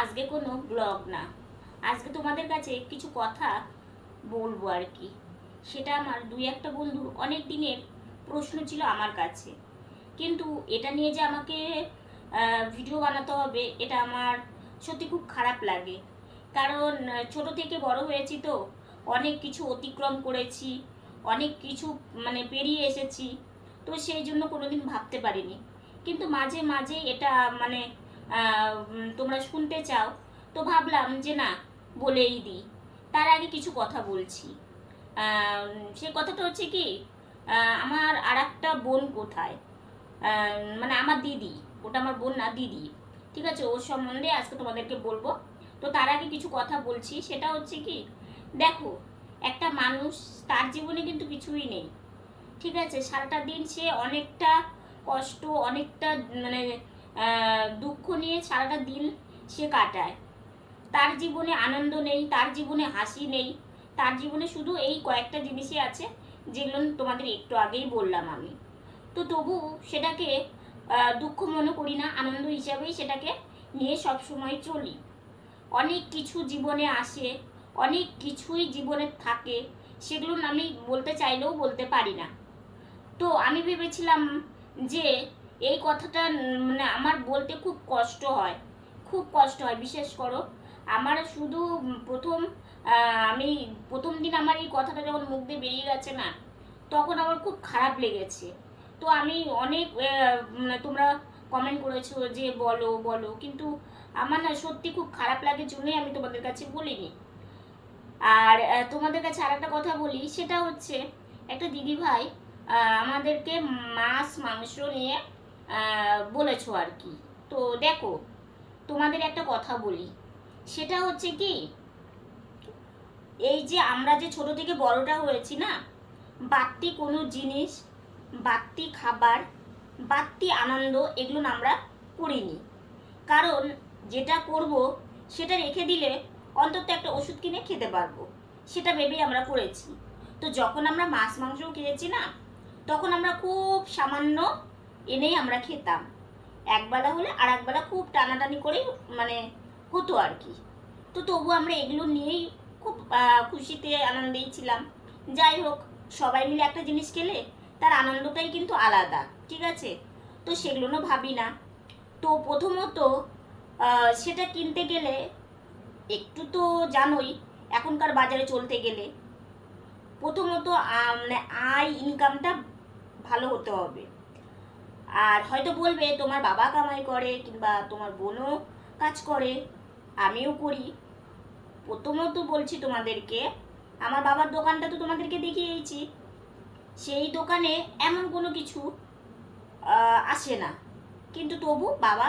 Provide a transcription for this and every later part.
আজকে কোনো ব্লগ না। আজকে তোমাদের কাছে কিছু কথা বলব আর কি। সেটা আমার দুই একটা বন্ধুর অনেক দিনের প্রশ্ন ছিল আমার কাছে। কিন্তু এটা নিয়ে যে আমাকে ভিডিও বানাতে হবে, এটা আমার সত্যি খুব খারাপ লাগে। কারণ ছোট থেকে বড় হয়েছি তো, অনেক কিছু অতিক্রম করেছি, অনেক কিছু মানে পেরিয়ে এসেছি। তো সেই জন্য কোনোদিন ভাবতে পারিনি। কিন্তু মাঝে মাঝে এটা মানে তোমরা শুনতে চাও। তো ভাবলাম যে না, বলেই দিই। তার আগে কিছু কথা বলছি। সে কথাটা হচ্ছে কি আমার আর একটা বোন কোথায়? মানে আমার দিদি, ওটা আমার বোন না, দিদি। ঠিক আছে, ওর সম্বন্ধে আজকে তোমাদেরকে বলব। তো তার আগে কিছু কথা বলছি, সেটা হচ্ছে কি, দেখো, একটা মানুষ তার জীবনে কিন্তু কিছুই নেই। ঠিক আছে, সারাটা দিন সে অনেকটা কষ্ট, অনেকটা মানে দুঃখ নিয়ে সারাটা দিন সে কাটায়। তার জীবনে আনন্দ নেই, তার জীবনে হাসি নেই, তার জীবনে শুধু এই কয়েকটা জিনিসই আছে যেগুলো তোমাদের একটু আগেই বললাম আমি। তো তবু সেটাকে দুঃখ মনে করি না, আনন্দ হিসাবেই সেটাকে নিয়ে সব সময় চলি। অনেক কিছু জীবনে আসে, অনেক কিছুই জীবনে থাকে, সেগুলো আমি বলতে চাইলেও বলতে পারি না। তো আমি ভেবেছিলাম যে এই কথাটা মানে আমার বলতে খুব কষ্ট হয়। খুব কষ্ট হয়, বিশেষ করো। আমার শুধু প্রথম আমি প্রথম দিন আমার এই কথাটা যখন মুখ দিয়ে বেরিয়ে গেছে না, তখন আমার খুব খারাপ লেগেছে। তো আমি অনেক মানে তোমরা কমেন্ট করেছ যে বলো বলো। কিন্তু আমার না সত্যি খুব খারাপ লাগে জন্যই আমি তোমাদের কাছে বলিনি। আর তোমাদের কাছে আর একটা কথা বলি, সেটা হচ্ছে, একটা দিদি ভাই আমাদেরকে মাছ, মাংস নিয়ে বলেছ আর কি। তো দেখো, তোমাদের একটা কথা বলি। সেটা হচ্ছে কি, এই যে আমরা যে ছোট থেকে বড়টা হয়েছি না, বাড়তি কোনো জিনিস, বাড়তি খাবার, বাড়তি আনন্দ এগুলো আমরা করিনি। কারণ যেটা করব, সেটা রেখে দিলে অন্তত একটা ওষুধ কিনে খেতে পারব। সেটা ভেবেই আমরা করেছি। তো যখন আমরা মাছ, মাংসও কিনেছি না, তখন আমরা খুব সামান্য এনেই আমরা খেতাম। একবেলা হলে আর একবেলা খুব টানাটানি করেই মানে হতো আর কি। তো তবু আমরা এগুলো নিয়েই খুব খুশিতে, আনন্দেই ছিলাম। যাই হোক, সবাই মিলে একটা জিনিস খেলে, তার আনন্দটাই কিন্তু আলাদা, ঠিক আছে? তো সেগুলো না ভাবি না। তো প্রথমত সেটা কিনতে গেলে একটু তো জানোই, এখনকার বাজারে চলতে গেলে প্রথমত মানে আয় ইনকামটা ভালো হতে হবে। আর হয়তো বলবে, তোমার বাবা কামাই করে কিংবা তোমার বোনও কাজ করে, আমিও করি। প্রথমত বলছি তোমাদেরকে, আমার বাবার দোকানটা তো তোমাদেরকে দেখিয়েছি সেই দোকানে এমন কোনো কিছু আসে না। কিন্তু তবু বাবা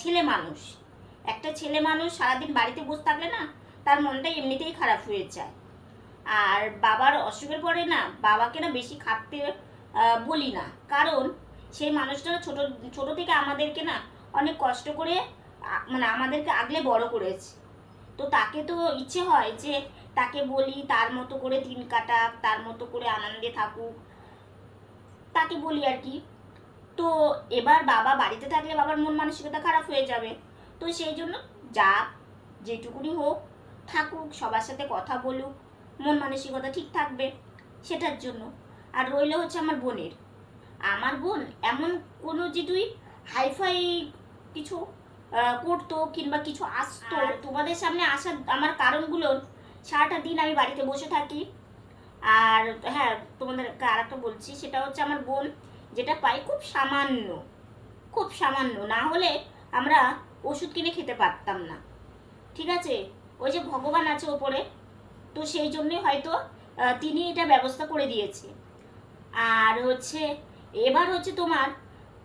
ছেলে মানুষ। একটা ছেলে মানুষ সারাদিন বাড়িতে বসে থাকলে না, তার মনটা এমনিতেই খারাপ হয়ে যায়। আর বাবার অসুখের পরে না, বাবাকে না বেশি খাটতে বলি না। কারণ সেই মানুষটা ছোট ছোট থেকে আমাদেরকে না অনেক কষ্ট করে মানে আমাদেরকে আগলে বড় করেছে। তো তাকে তো ইচ্ছে হয় যে তাকে বলি, তার মতো করে দিন কাটাক, তার মতো করে আনন্দে থাকুক। তাকে বলি আর কি। তো এবার বাবা বাড়িতে থাকলে বাবার মন মানসিকতা খারাপ হয়ে যাবে। তো সেই জন্য যা যেটুকুনি হোক থাকুক, সবার সাথে কথা বলুক, মন মানসিকতা ঠিক থাকবে, সেটার জন্য। আর রইল হচ্ছে আমার বোনের। আমার বোন এমন কোনো যে তুই হাইফাই কিছু করতো কিংবা কিছু আসতো তোমাদের সামনে আসার আমার কারণগুলো সারাটা দিন আমি বাড়িতে বসে থাকি। আর হ্যাঁ তোমাদেরকে আর একটা বলছি সেটা হচ্ছে আমার বোন যেটা পাই খুব সামান্য খুব সামান্য না হলে আমরা ওষুধ কিনে খেতে পারতাম না। ঠিক আছে? ওই যে ভগবান আছে ওপরে তো সেই জন্যই হয়তো তিনি এটা ব্যবস্থা করে দিয়েছে। আর হচ্ছে এবার হচ্ছে তোমার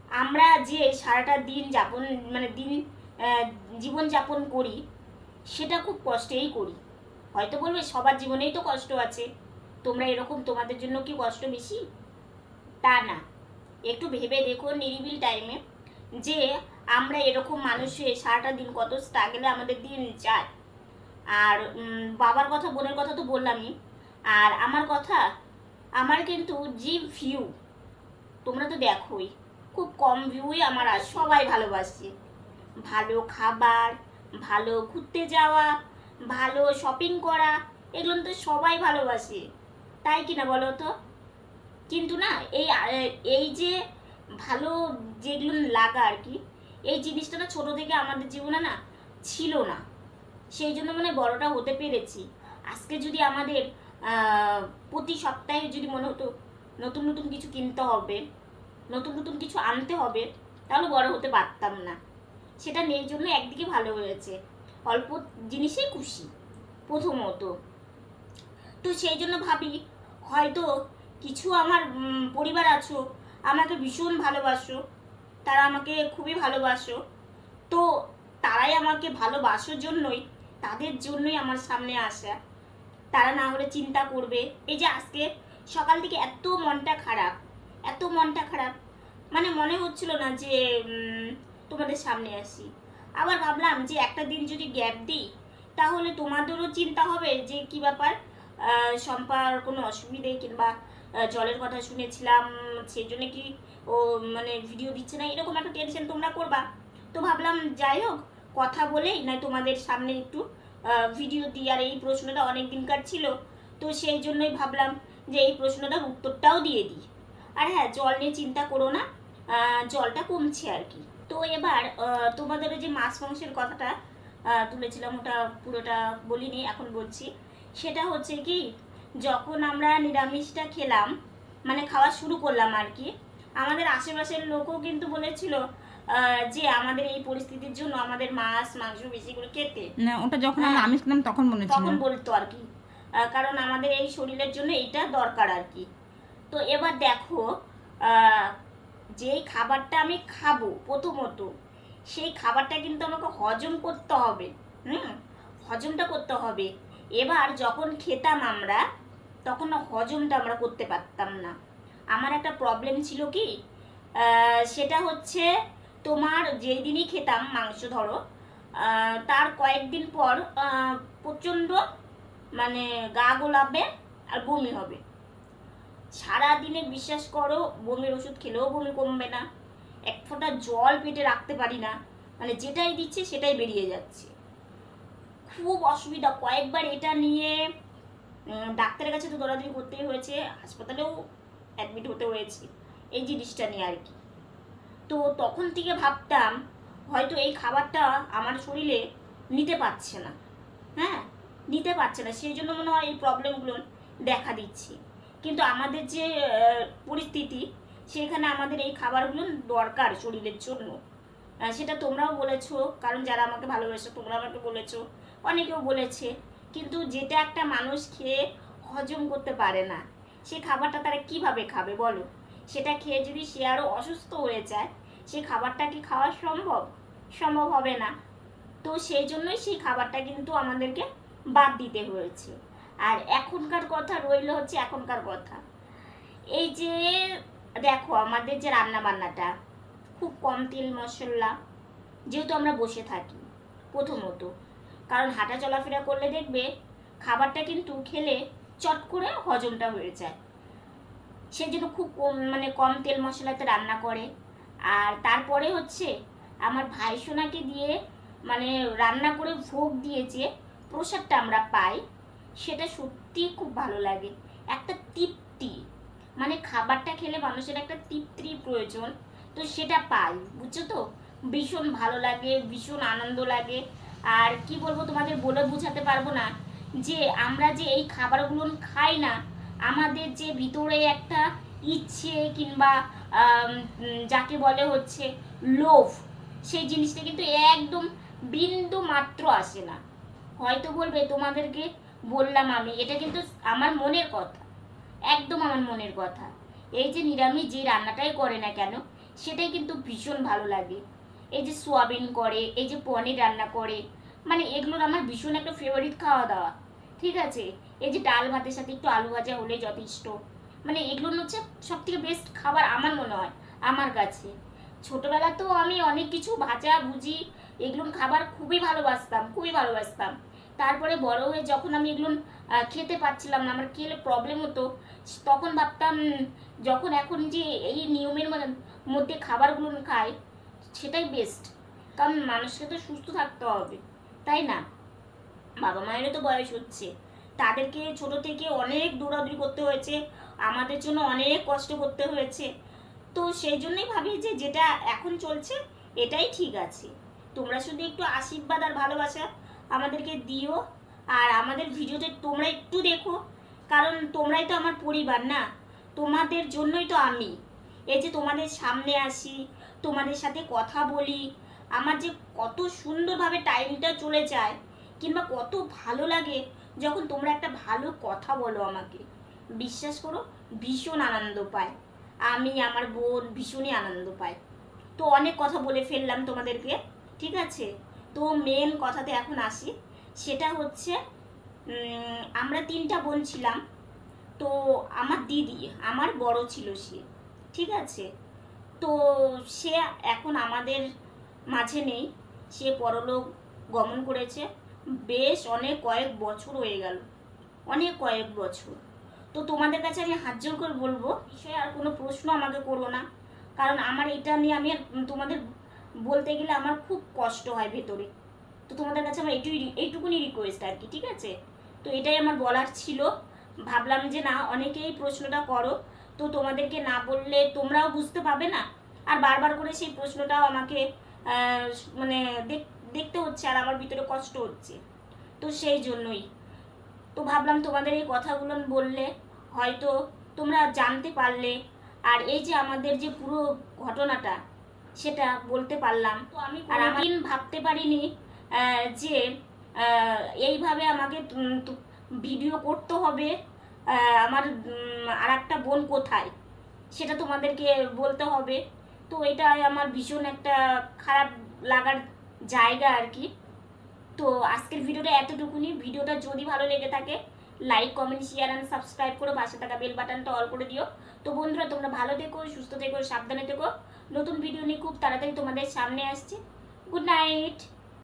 আমরা যে সারাটা দিন যাপন মানে দিন আহ, জীবন যাপন করি সেটা খুব কষ্টেই করি। হয়তো বলবে সবার জীবনেই তো কষ্ট আছে। তোমরা এরকম তোমাদের জন্য কি কষ্ট বেশি? তা না। একটু ভেবে দেখো নিরিবিল টাইমে যে আমরা এরকম মানুষ সারাটা দিন কত স্ট্রাগলে আমাদের দিন যায়। আর বাবার কথা বোনের কথা তো বললামই। আর আমার কথা আমার কিন্তু যে ভিউ তোমরা তো দেখোই, খুব কম ভিউই আমার আর সবাই ভালোবাসছে ভালো খাবার, ভালো ঘুরতে যাওয়া, ভালো শপিং করা, এগুলো তো সবাই ভালোবাসে। তাই কি না বলো তো? কিন্তু না, এই এই যে ভালো যেগুলো লাগা আর কি, এই জিনিসটা না ছোটো থেকে আমাদের জীবনে না ছিল না। সেই জন্য মানে বড়টা হতে পেরেছি। আজকে যদি আমাদের প্রতি সপ্তাহে যদি মনে হতো নতুন নতুন কিছু কিনতে হবে, নতুন নতুন কিছু আনতে হবে, তাহলে বড় হতে পারতাম না। সেটা নেই জন্য একদিকে ভালো হয়েছে। অল্প জিনিসেই খুশি, প্রথমত। তো সেই জন্য ভাবি, হয়তো কিছু আমার পরিবার আছো, আমাকে ভীষণ ভালোবাসো, তারা আমাকে খুবই ভালোবাসো, তো তারাই আমাকে ভালোবাসার জন্যই, তাদের জন্যই আমার সামনে আসা। তারা না হলে চিন্তা করবে, এই যে আজকে সকাল থেকে এত মনটা খারাপ, এত মনটা খারাপ। মানে মনে হচ্ছিল না যে তোমাদের সামনে আসি। আবার ভাবলাম যে একটা দিন যদি গ্যাপ দিই, তাহলে তোমাদেরও চিন্তা হবে যে কি ব্যাপার? শম্পার কোনো অসুবিধে কিংবা জলের কথা শুনেছিলাম সেই জন্য কি ও মানে ভিডিও দিচ্ছে না? এরকম একটা টেনশন তোমরা করবা। তো ভাবলাম যাই হোক, কথা বলেই না তোমাদের সামনে একটু ভিডিও দিই। আর এই প্রশ্নটা অনেক দিনকার ছিল। তো সেই জন্যই ভাবলাম যে এই প্রশ্নটার উত্তরটাও দিয়ে দিই। আর হ্যাঁ জল নিয়ে চিন্তা করো না। জলটা কমছে আর কি। তো এবার তোমাদের ওই যে মাছ মাংসের কথাটা তুলেছিলাম ওটা পুরোটা বলিনি এখন বলছি। সেটা হচ্ছে কি যখন আমরা নিরামিষটা খেলাম মানে খাওয়া শুরু করলাম আর কি আমাদের আশেপাশের লোকও কিন্তু বলেছিল যে আমাদের এই পরিস্থিতির জন্য আমাদের মাছ মাংস বেশি করে খেতে। না ওটা যখন আমি হ্যাঁ। আমিষ খেলাম তখন তখন বলতো আর কি। কারণ আমাদের এই শরীরের জন্য এটা দরকার আর কি। তো এবার দেখো যেই খাবারটা আমি খাব প্রথমত, সেই খাবারটা কিন্তু আমাকে হজম করতে হবে, হুম? হজমটা করতে হবে। এবার যখন খেতাম আমরা, তখন হজমটা আমরা করতে পারতাম না। আমার একটা প্রবলেম ছিল কি? সেটা হচ্ছে তোমার যেই দিনই খেতাম মাংস ধরো তার কয়েকদিন পর প্রচণ্ড মানে গা গোলাবে আর বমি হবে। সারাদিনে বিশ্বাস করো, বমির ওষুধ খেলেও বমি কমবে না। এক ফোঁটা জল পেটে রাখতে পারি না। মানে যেটাই দিচ্ছে সেটাই বেরিয়ে যাচ্ছে। খুব অসুবিধা। কয়েকবার এটা নিয়ে ডাক্তারের কাছে তো দৌড়াদৌড়ি করতেই হয়েছে। হাসপাতালেও অ্যাডমিট হতে হয়েছে। এই জিনিসটা নিয়ে আর কি। তো তখন থেকে ভাবতাম, হয়তো এই খাবারটা আমার শরীরে নিতে পারছে না। হ্যাঁ? নিতে পারছে না। সেই জন্য মনে হয় এই প্রবলেমগুলো দেখা দিচ্ছে। কিন্তু আমাদের যে পরিস্থিতি, সেখানে আমাদের এই খাবারগুলো দরকার শরীরের জন্য। সেটা তোমরাও বলেছ, কারণ যারা আমাকে ভালোবাসো তোমরা আমাকে বলেছ, অনেকেও বলেছে। কিন্তু যেটা একটা মানুষ খেয়ে হজম করতে পারে না, সে খাবারটা তারা কীভাবে খাবে বলো? সেটা খেয়ে যদি সে আরও অসুস্থ হয়ে যায়, সে খাবারটা কি খাওয়া সম্ভব? সম্ভব হবে না। তো সেই জন্যই সেই খাবারটা কিন্তু আমাদেরকে বাদ দিতে হয়েছে। আর এখনকার কথা রইল হচ্ছে এখনকার কথা। এই যে, দেখো আমাদের যে রান্না বান্নাটা খুব কম তেল মশলা, যেহেতু আমরা বসে থাকি প্রথমত। কারণ হাঁটা চলাফেরা করলে দেখবে খাবারটা কিন্তু খেলে চট করে হজমটা হয়ে যায়। সেই জন্য খুব কম মানে কম তেল মশলাতে রান্না করে। আর তারপরে হচ্ছে আমার ভাই সোনাকে দিয়ে মানে রান্না করে ভোগ দিয়েছে প্রসাদটা আমরা পাই, সেটা সত্যি খুব ভালো লাগে। একটা তৃপ্তি। মানে খাবারটা খেলে মানুষের একটা তৃপ্তির প্রয়োজন, তো সেটা পাই, বুঝছ তো? ভীষণ ভালো লাগে, ভীষণ আনন্দ লাগে। আর কি বলব তোমাদের, বলে বোঝাতে পারব না যে আমরা যে এই খাবারগুলো খাই না, আমাদের যে ভিতরে একটা ইচ্ছে কিংবা যাকে বলে হচ্ছে লোভ, সেই জিনিসটা কিন্তু একদম বিন্দু মাত্র আসে না। হয়তো বলবে, তোমাদেরকে বললাম আমি। এটা কিন্তু আমার মনের কথা। একদম আমার মনের কথা। এই যে নিরামিষ যে রান্নাটাই করে না কেন, সেটাই কিন্তু ভীষণ ভালো লাগে। এই যে সোয়াবিন করে, এই যে পনির রান্না করে মানে এগুলোর আমার ভীষণ একটা ফেভারিট খাওয়া দাওয়া ঠিক আছে? এই যে ডাল ভাতের সাথে একটু আলু ভাজা হলে যথেষ্ট। মানে এগুলো হচ্ছে সব থেকে বেস্ট খাবার আমার মনে হয়, আমার কাছে। ছোটবেলা তো আমি অনেক কিছু ভাজা, ভুজি, এগুলো খাবার খুবই ভালোবাসতাম খুবই ভালোবাসতাম। তারপরে বড় হয়ে যখন আমি এগুলো খেতে পারছিলাম না, আমার খেলে প্রবলেম হতো, তখন ভাবতাম, যখন এখন যে এই নিয়মের মধ্যে- খাবারগুলো খাই, সেটাই বেস্ট কারণ মানুষকে তো সুস্থ থাকতে হবে, তাই না? বাবা মায়েরও তো বয়স হচ্ছে, তাদেরকে ছোট থেকে অনেক দৌড়াদৌড়ি করতে হয়েছে, আমাদের জন্য অনেক কষ্ট করতে হয়েছে, তো সেই জন্যই ভাবি যে যেটা এখন চলছে, এটাই ঠিক আছে, তোমরা শুধু একটু আশীর্বাদ আর ভালোবাসা আমাদেরকে দিও। আর আমাদের ভিডিওতে তোমরা একটু দেখো, কারণ তোমরাই তো আমার পরিবার না? তোমাদের জন্যই তো আমি। এই যে তোমাদের সামনে আসি, তোমাদের সাথে কথা বলি, আমার যে কত সুন্দরভাবে টাইমটা চলে যায়, কিংবা কত ভালো লাগে যখন তোমরা একটা ভালো কথা বলো আমাকে। বিশ্বাস করো, ভীষণ আনন্দ পায়। আমি, আমার বোন ভীষণই আনন্দ পায়। তো অনেক কথা বলে ফেললাম তোমাদেরকে, ঠিক আছে? তো মেন কথাতে এখন আসি। সেটা হচ্ছে আমরা তিনটা বোন ছিলাম। তো আমার দিদি, আমার বড় ছিল সে, ঠিক আছে? তো সে এখন আমাদের মাঝে নেই। সে পরলোক গমন করেছে। বেশ অনেক কয়েক বছর হয়ে গেল। অনেক কয়েক বছর। তো তোমাদের কাছে আমি হাত জোর করে বলব, বিষয়ে আর কোনো প্রশ্ন আমাকে করো না। কারণ আমার এটা নিয়ে আমি তোমাদের বলতে গেলে আমার খুব কষ্ট হয় ভেতরে। তো তোমাদের কাছে আমার এইটুই এইটুকুনি রিকোয়েস্ট আর কি, ঠিক আছে? তো এটাই আমার বলার ছিল। ভাবলাম যে না, অনেকেই প্রশ্নটা করো। তো তোমাদেরকে না বললে তোমরাও বুঝতে পাবে না? আর বারবার করে সেই প্রশ্নটাও আমাকে মানে দেখ- দেখতে হচ্ছে আর আমার ভিতরে কষ্ট হচ্ছে। তো সেই জন্যই। তো ভাবলাম তোমাদের এই কথাগুলো বললে হয়তো তোমরা জানতে পারলে। আর এই যে আমাদের যে পুরো ঘটনাটা সেটা বলতে পারলাম। তো আমি আর আমি ভাবতে পারিনি যে এইভাবে আমাকে ভিডিও করতে হবে আমার আর একটা বোন কোথায়? সেটা তোমাদেরকে বলতে হবে। তো এটাই আমার ভীষণ একটা খারাপ লাগার জায়গা আর কি। তো আজকের ভিডিওটা এতটুকুনি। ভিডিওটা যদি ভালো লেগে থাকে like comment share and subscribe করে পাশে থাকা বেল বাটনটা অল করে দিও। তো বন্ধুরা তোমরা ভালো থেকো সুস্থ থেকো সাবধানে থেকো। নতুন ভিডিও নিয়ে খুব তাড়াতাড়ি তোমাদের সামনে আসছে। Good night